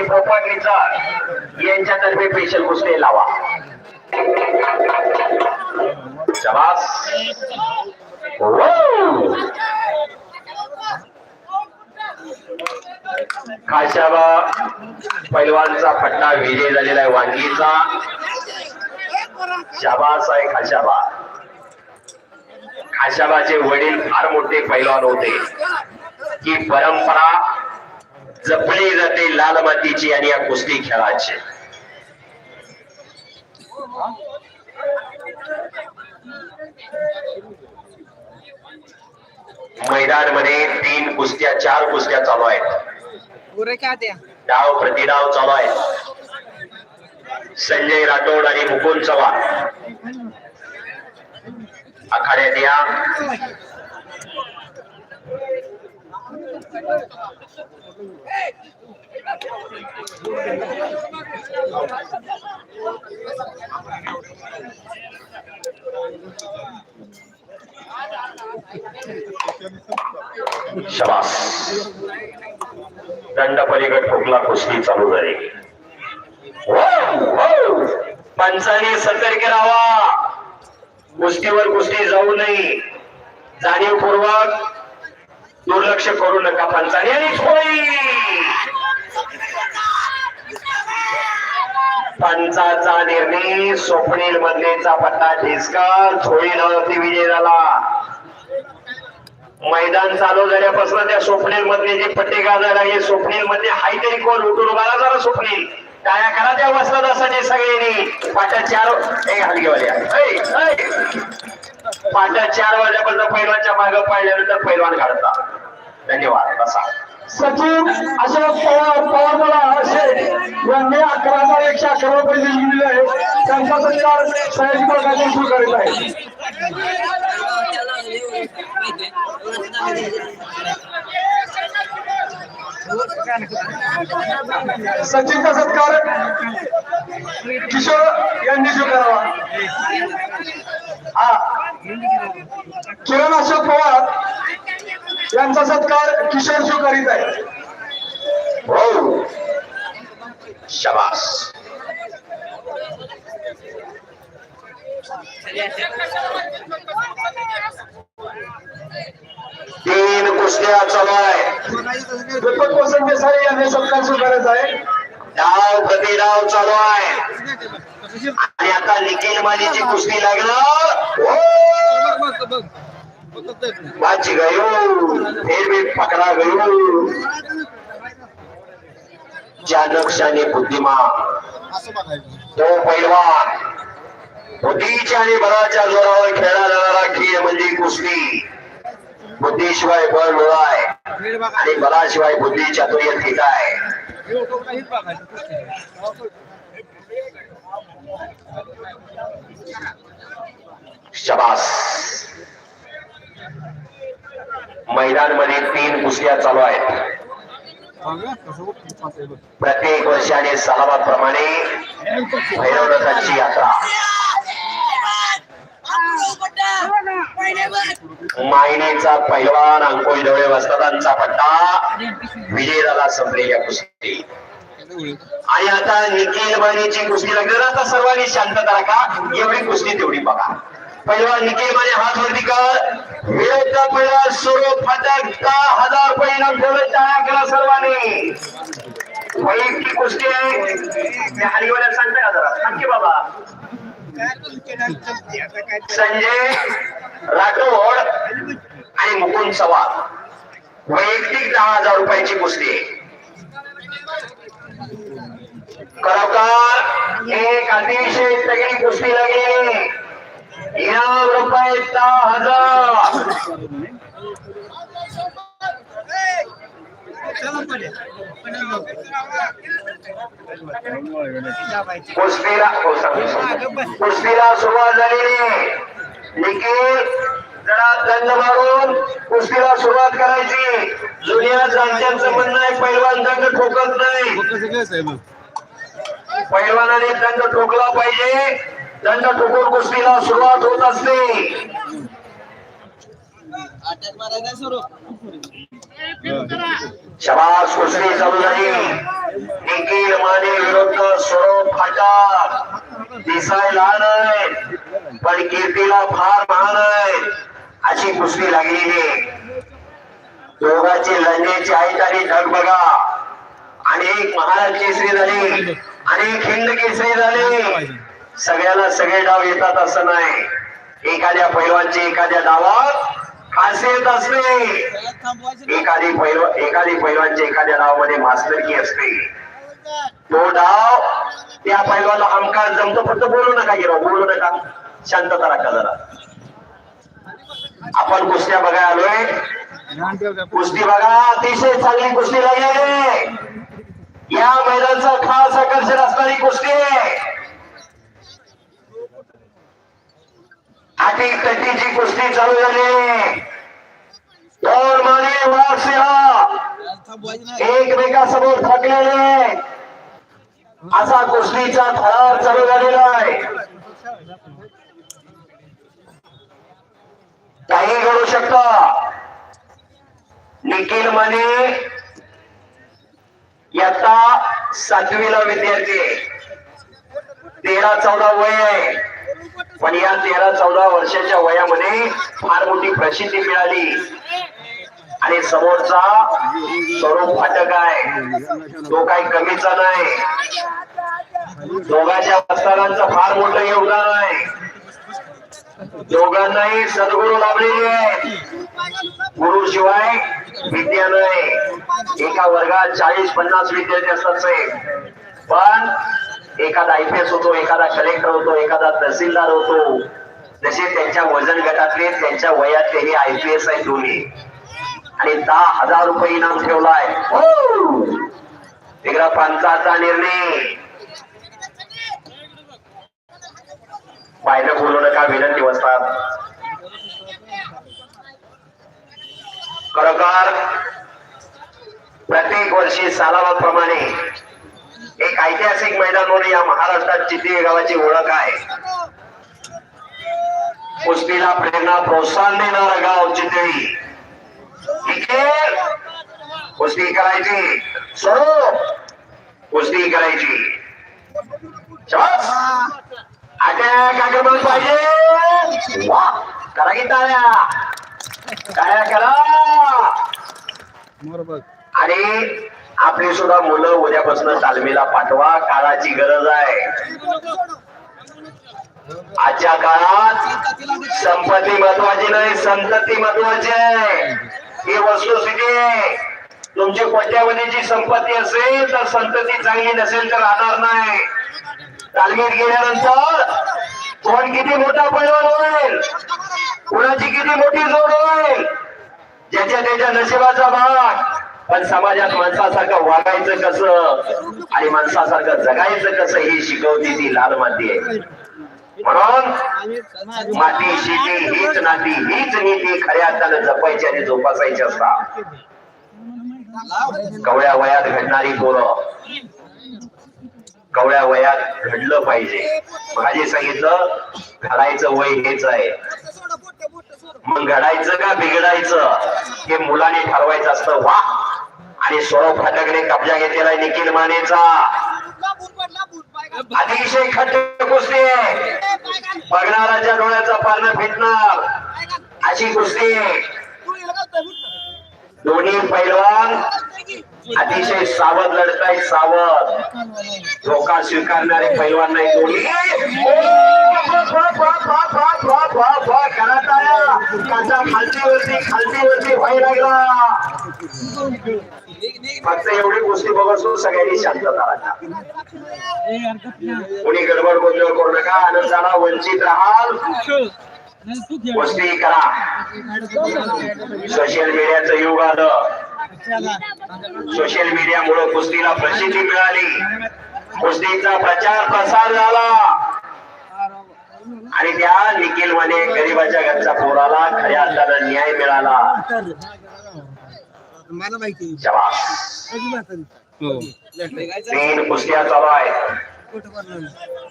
आणि पोपट निचर यांच्यातर्फे स्पेशल कुस्ती लावा. खाशाबा पैलवानचा पट्टा विजय झालेला आहे वांगीचा. शाबास आहे खाशाबा खाशाबाचे वडील फार मोठे पैलवान होते. ही परंपरा जपली जाते लाल मातीची आणि या कुस्ती खेळाची. मैदानमध्ये तीन कुस्त्या चार कुस्त्या चालू आहेत. पुरे क्या द्या? डाव प्रतिडाव चालू आहे संजय राठोड आणि मुकुंद चव्हाण. आखाड्यात या शबास. दंड पलीकड ठोकला कुस्ती चालू झाली. पंचाने सतर्क राहावा कुस्तीवर कुस्ती जाऊ नये. जाणीवपूर्वक दुर्लक्ष करू नका पंचाने पंचाचा निर्णय स्वप्नील मधलेचा पट्टा ठिसका थोडी नव्हती विजय झाला मैदान चालू झाल्यापासून त्या स्वप्नील मधले जे पट्टे गाजायला हे स्वप्नील मध्ये हाय तरी कोण? उठून उभारा झाला स्वप्नील. काय करा त्या वस्त्रदासाचे सगळ्यांनी. पाट्या चार ए हलगेवाल्या पाट्या चार वाजल्यापर्यंत पैलवानच्या मागे पाळल्यानंतर पैलवान काढता धन्यवाद. बसा सचिन अशोक पवार पवार मला असे. यांनी अकरा हजार एकशे अकरा रुपये दिलेले आहे त्यांचा सत्कार सयाजी प्रकाशन सुरू करीत आहे सचिनचा सत्कार किशोर यांनी स्वीकारावा. हा. किरण अशोक पवार सत्कार किशोर शिव करीत हो. शबास. तीन कुस्त्या चालू दीपक वसंत देसाई यांनी सत्कार स्वीकारायचा आहे. डाव चालू आहे आणि आता निखिल कुस्ती लागणार हो! बाची गयो, फिर भी पकड़ा गयो। चाणक्षाने बुद्धिमान। तो पैलवान बुद्धीच्या आणि बळाच्या जोरावर खेळला जाणारा खेळ म्हणजे कुस्ती बुद्धीशिवाय बळ मुळाय आणि बळाशिवाय बुद्धी चातुर्य ठीक आहे शबास। मैदानमध्ये तीन कुस्त्या चालू आहेत. प्रत्येक वर्षाने सलामाप्रमाणे भैरवनाथाची यात्रा. मायनेचा पैलवान अंकुश डोळे वस्तादांचा पट्टा विजय झाला संपलेल्या कुस्ती. आणि आता निखिल मानेची कुस्ती लागली. आता सर्वांनी शांतता राखा. एवढी कुस्ती तेवढी बघा. पहिला निकेमाने हात वरती कर. वेळेचा पहिला स्वरूप फटक दहा हजार परिणाम ठेवले टाळ्या केला सर्वांनी. वैयक्तिक कुस्ती मी हरिवाला सांगता का जरा? नक्की बाबा. संजय राठोड आणि मुकुंद चव्हाण. वैयक्तिक दहा हजार रुपयाची कुस्ती खरोखर एक अतिशय तगडी कुस्ती लागली. इनाम रुपये दहा हजार. कुस्तीला हो, सुरुवात झालेली. निखिल जरा दंड मारून कुस्तीला सुरुवात करायची. जुन्या जाणत्यांचं म्हणणं आहे पैलवान दंड ठोकत नाही. पैलवानाने दंड ठोकला पाहिजे. दंड ठोकून कुस्तीला सुरुवात होत असते. शबास कुस्ती चालू झाली. निखिल स्वरूप फाटक. दिसायला नाही पण कीर्तीला फार महान आहे. अशी कुस्ती लागलेली आहे. दोघांची लढण्याची आहेत आणि ढग बघा. अनेक महाराज केसरी झाले अनेक हिंद केसरी झाले. सगळ्याला सगळे डाव येतात असं नाही. एखाद्या पैलवानचे एखाद्या डावात येत असते. एखादी पैलवा एखादी पैलवानची एखाद्या डावामध्ये मास्तरकी असते. तो डाव त्या पैलवाला हमखास जमतो फक्त बोलू नका गिरो बोलू नका. शांतता राखा जरा? आपण कुस्त्या बघायला आलोय. कुस्ती बघा अतिशय चांगली कुस्ती लागली या मैदानचं खास आकर्षण असणारी कुस्ती आहे. आठी तटीची कुस्ती चालू झाली? दोन माने वासिंह एकमेकासमोर थकलेले. असा कुस्तीचा थरार चालू झालेला आहे. काही घडू शकता. निखिल माने इयत्ता सातवीला विद्यार्थी तेरा चौदा वय आहे. पण या तेरा चौदा वर्षाच्या वयामध्ये फार मोठी प्रसिद्धी मिळाली. आणि समोरचा स्वरूप फाटक आहे. तो काही कमीचा नाही. दोघांच्या वस्तादांचं फार मोठं योगदान आहे. दोघांनाही सद्गुरू लाभलेले आहेत. गुरु शिवाय विद्या नाही. एका वर्गात चाळीस पन्नास विद्यार्थी असतात साहेब. पण एखादा आय पी एस होतो एखादा कलेक्टर होतो एखादा तहसीलदार होतो. जसे त्यांच्या वजन गटातले त्यांच्या वयातले हे आय पी एस आहेत दोन्ही. आणि दहा हजार रुपये इनाम ठेवलाय. हो! वेगळा पंचाचा निर्णय. बाहेर बोलू नका विनंती बसतात खरोखर प्रत्येक वर्षी सालाबाप्रमाणे एक ऐतिहासिक मैदान म्हणून या महाराष्ट्रात चितळी या गावाची ओळख आहे. कुस्तीला प्रेरणा प्रोत्साहन देणारं गाव चितळी कुस्ती करायची. स्वरूप कुस्ती करायची. शाबास. अटॅक आक्रमण पाहिजे. करा की टाळ्या टाळ्या करा. आणि आपली सुद्धा मुलं उद्यापासून तालमीला पाठवा काळाची गरज आहे. आजच्या काळात संपत्ती महत्वाची नाही संतती महत्वाची आहे. ही वस्तुस्थिती आहे. तुमची कोट्यावधीची संपत्ती असेल तर संतती चांगली नसेल तर राहणार नाही. तालमीत गेल्यानंतर कोण किती मोठा पैलवान होईल? कुणाची किती मोठी जोड होईल? ज्याच्या त्याच्या नशिबाचा भाग. पण समाजात माणसासारखं वागायचं कसं? आणि माणसासारखं जगायचं कसं हे शिकवती ती लाल माती आहे. म्हणून माती शेती हीच नाती हीच नीती खऱ्या अर्थानं जपायची आणि जोपासायची असतात कवळ्या वयात घडणारी पोरं. कवळ्या वयात घडलं पाहिजे. माझे सांगितलं घडायचं वय हेच आहे. मग घडायचं का बिघडायचं? हे मुलाने ठरवायचं असतं. वा! आणि स्वरूप फाटकने कब्जा घेतलेला आहे निखिल मानेचा. अतिशय खट्ट कुस्ती आहे. बघणाराच्या डोळ्याचा पारणं फिटणार. अशी कुस्ती दोन्ही पैलवान अतिशय सावध लढताय सावध. धोका स्वीकारणारे पैलवान नाही दोन्ही. खालती वरती खालती वरती व्हायला लागला. फक्त एवढी गोष्टी बघतो सगळ्यांनी शांतता राखा कोणी गडबड गोंधळ करू नका आनंदाला वंचित राहाल गोष्टी करा. सोशल मीडियाचं युग आलं. सोशल मीडियामुळे कुस्तीला प्रसिद्धी मिळाली. कुस्तीचा प्रचार प्रसार झाला. आणि त्या निखिल माने गरीबाच्या घरच्या पोराला खऱ्या अर्थानं न्याय मिळाला. मला माहिती शाबास. हो. तीन कुस्त्या चालू आहेत.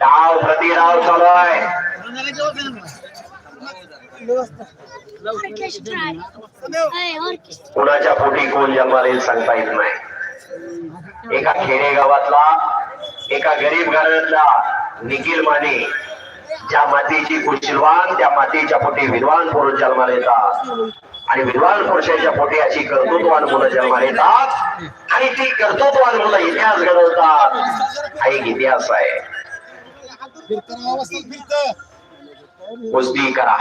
डाव प्रति डाव चालू आहे. ऑर्केस्ट्रा आहे. ऑर्केस्ट्रा. कुणाच्या पोटी कोण जन्माला येईल सांगता येत नाही. एका खेडेगावातला एका गरीब घराण्यातला निखिल माने ज्या मातीची कुशीलवान त्या मातीच्या पोटी विद्वान पुरुष जन्माला येतात. आणि विद्वान पुरुषाच्या पोटी अशी कर्तृत्वान मुलं जन्माला येतात. आणि ती कर्तृत्वान मुलं इतिहास घडवतात. हा एक इतिहास आहे. कुस्ती करा.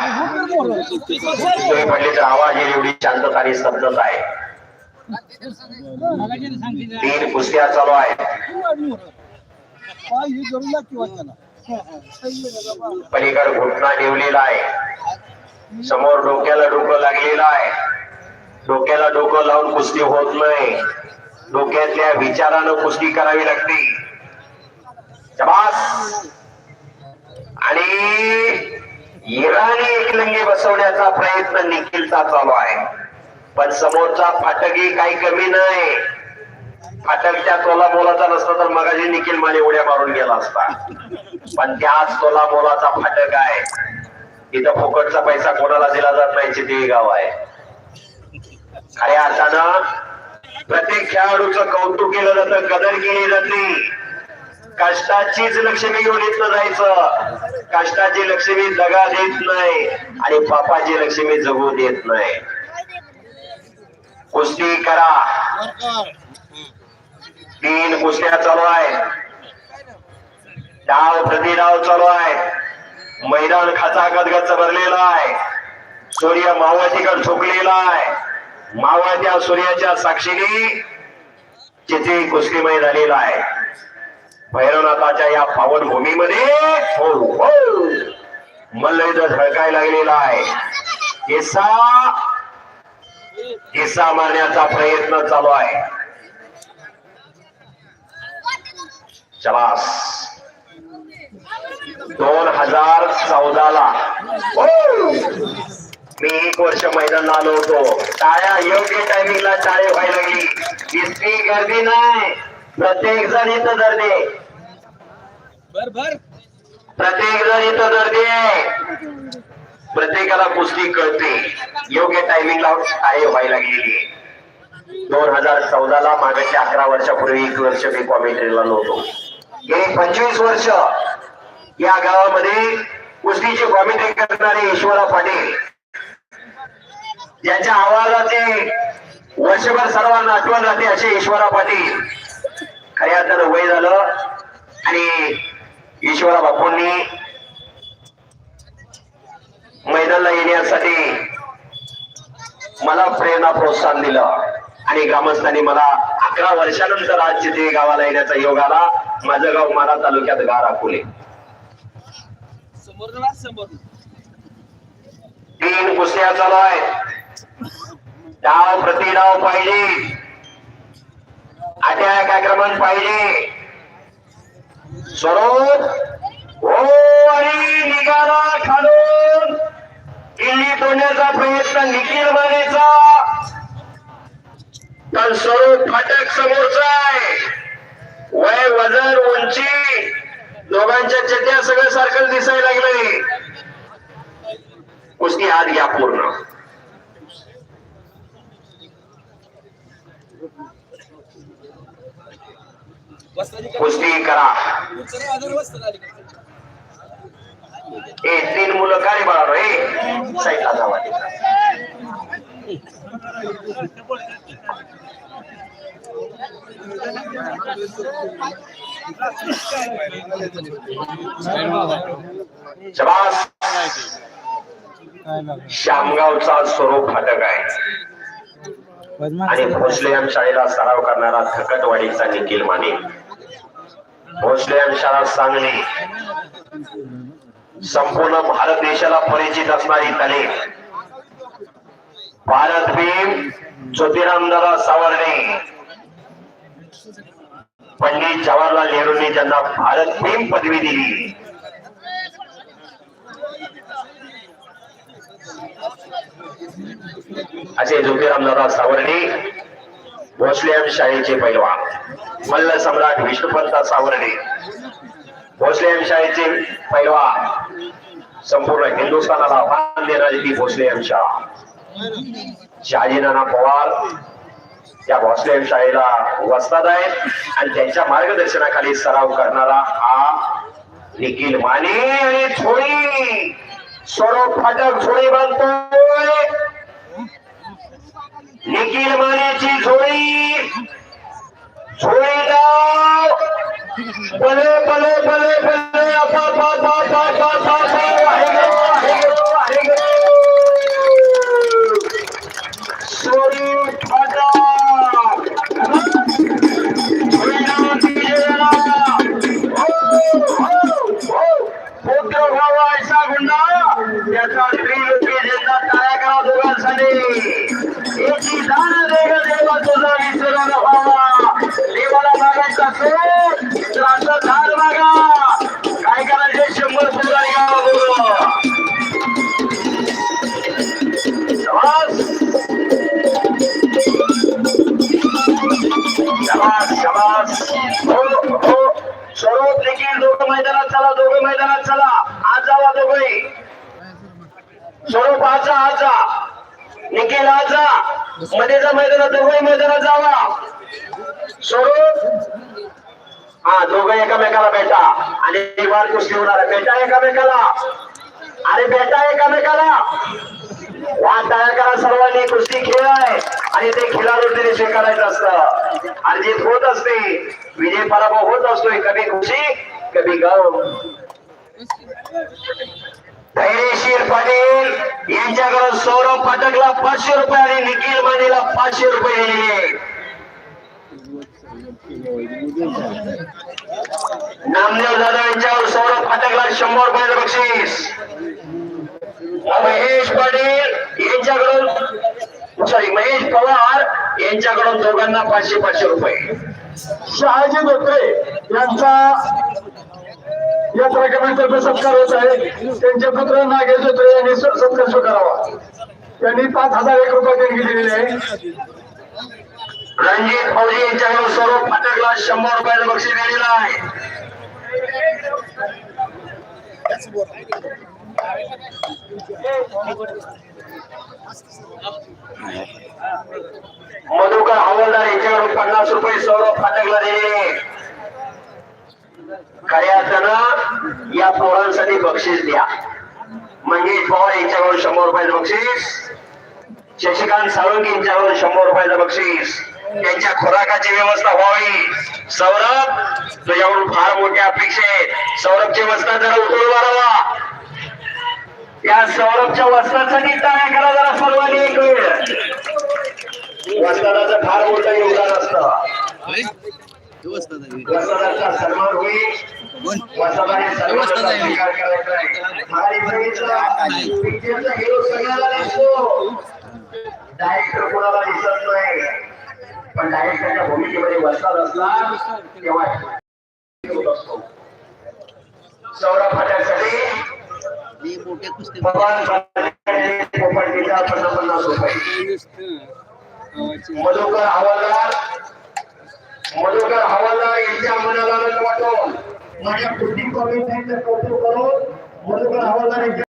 तुम्ही म्हटले तर आवाज एवढी शांतता आणि स्तब्धता आहे. तीन कुस्त्या चालू आहेत. पलीकडे घुटना ठेवलेला आहे. समोर डोक्याला डोकं लागलेलं आहे. डोक्याला डोकं लावून कुस्ती होत नाही. डोक्यातल्या विचारानं कुस्ती करावी लागते. आणि इराणी एकलंगी बसवण्याचा प्रयत्न निखिलचा चालू आहे. पण समोरचा फाटकही काही कमी नाही. फाटकच्या तोला बोलाचा नसता तर मगाशी निखिल माने उड्या मारून गेला असता. पण त्याच तोला बोलाचा फाटक आहे. इथं फुकटचा पैसा कोणाला दिला जात नाही ते गाव आहे. खऱ्या अर्थानं प्रत्येक खेळाडूचं कौतुक केलं जातं कदर केली जाते कष्टाचीच लक्ष्मी घेऊन इथं जायचं. कष्टाची लक्ष्मी दगा देत नाही आणि पापाची लक्ष्मी जगू देत नाही. कुस्ती करा. तीन कुस्त्या चालू आहे डाव प्रतिडाव चालू आहे मैदान खाचा गच्च भरलेला आहे. सूर्य मावळतीकडे झोकलेला आहे. मावळत्या सूर्याच्या साक्षीने चिथे कुस्तीमय झालेला आहे. भैरवनाथाच्या या पावन भूमीमध्ये हो हो. मल्लयुद्ध झळकाय लागलेला आहे. हिस्सा हिस्सा मारण्याचा प्रयत्न चालू आहे. चलास दोन हजार चौदाला. मी एक वर्ष मैदान आलो होतो. टाळ्या योग्य टायमिंगला टाळे व्हायला लागली. इतकी गर्दी नाही. प्रत्येक जण इथं गर्दी. प्रत्येक जण इथं गर्दी आहे. प्रत्येकाला कुस्ती कळते. योग्य टायमिंगला टाळे व्हायला आहे. दोन हजार चौदाला मागच्या अकरा वर्षापूर्वी एक वर्ष मी कॉमेंट्रीला नव्हतो. गेली पंचवीस वर्ष या गावामध्ये कुस्तीची कॉमेंट्री करणारे ईश्वरा पाटील. यांच्या आवाजाचे वर्षभर सर्वांना आठवण राहते असे ईश्वरा पाटील. खऱ्या तर वय झालं आणि ईश्वरा बापूंनी मैदानाला येण्यासाठी मला प्रेरणा प्रोत्साहन दिलं. आणि ग्रामस्थांनी मला अकरा वर्षानंतर आज जिथे गावाला येण्याचा योग आला माझं गाव मारा तालुक्यात गारा फुले तीन कुस्त्या चालू आहेत. डाव प्रतिडाव पाहिजे. अटॅक आक्रमण पाहिजे. स्वरूप हो आणि निघाला खालून. किल्ली तोडण्याचा प्रयत्न निखिल मानेचा. पण स्वरूप फाटक समोरचा आहे. वय वजन उंची. दोघांच्या चट्या सगळं सारखं दिसायला लागलंय. कुस्ती हात घ्या पूर्ण. कुस्ती करा. ए, तीन मुलं काय बाळा रे साईडला जावा शबास शामगावचा स्वरूप फाटक आहे. आणि भोसलेम शाळेला सराव करणारा थकटवाडीचा निखिल माने. भोसले शाळा सांगली. संपूर्ण भारत देशाला परिचित असणारी तले. भारत भीम ज्योतिरामदादा सावर्डे पंडित जवाहरलाल नेहरूंनी त्यांना भारत प्रेम पदवी दिली. असे ज्योतिरामदादा सावर्डे भोसले शाळेचे पैलवान मल्ल सम्राट विष्णुपंत सावर्डे भोसलेम शाळेचे पैलवान संपूर्ण हिंदुस्थानाला आव्हान देणारी ती भोसलेम शाळा. शहाजी नाना पवार त्या भोसले शाळेला वसतात आहेत आणि त्यांच्या मार्गदर्शनाखाली सराव करणारा हा निखिल माने आणि छोडी स्वरूप फाटक छोडी बांधतोय निखिल मानेची झोळी झोळी डाव पले पले पले बले अपा पा पा पा पा पा पा त्याचा त्रिलोकी जिंदा टाळ्या करा दोघांसाठी एकी दान देगा देवा आणि वाढदिवस घेऊन आला भेटा एकामेकाला. अरे भेटा एकामेकाला. वाद तयार करा सर्वांनी कुस्ती खेळ आहे. आणि ते खिलाडू तिने स्वीकारायचं असतं. आणि जीत होत असते विजय पराभव होत असतोय. कधी खुशी कधी गम. धैर्यशीर पाटील यांच्याकडून सौरभ पाठकला पाचशे रुपये आणि निखिल मानेला पाचशे रुपये दिलेले नामदेव दादा यांच्यावर सौरभ फाटकला शंभर रुपयाचं बक्षीस. महेश पाटील यांच्याकडून सॉरी महेश पवार यांच्याकडून दोघांना पाचशे पाचशे रुपये. शहाजी धोत्रे यांचा यात्रा कमिटीतर्फे सत्कार होत आहे. त्यांचे पुत्र नागेश धोत्रे यांनी सत्कार स्वीकारावा. त्यांनी पाच हजार एक रुपये देणगी दिलेली आहे. रणजित फौजी यांच्याकडून सौरभ फाटकला शंभर रुपयाचं बक्षीस दिलेलं आहे. मधुकर हवलदार यांच्याकडून पन्नास रुपये सौरभ फाटकला दिलेले खऱ्या अर्थानं या पोरांसाठी बक्षीस द्या. मंगेश पवार यांच्याकडून शंभर रुपयाचं बक्षीस. शशिकांत साळुंके यांच्याकडून शंभर रुपयाचं बक्षीस. त्यांच्या खुराकाची व्यवस्था व्हावी. सौरभ तुझ्याकडून फार मोठ्या अपेक्षा आहेत. सौरभची वस्ता जरा उठून वाढवा. या सौरभच्या वस्त्रासाठी काय करा जरा सर्वांनी एक वेळ. वस्तादाचं फार मोठं योगदान असतं. वस्तादाचा सन्मान होईल. वस्तादाने स्वीकार करायचा आहे. आणि पिक्चरचा हिरो सगळ्याला दिसतो डायरेक्टर कोणाला दिसत नाही पण डायरेक्टरच्या भूमिकेमध्ये वस्ताद असला तेव्हा होत असतो सौरभ पन्नास रुपये. मधुकर हवालदार मधुकर हवालदार यांच्या मनाला वाटून माझ्या कॉलेज कौतुक करून मधुकर हवालदार यांच्या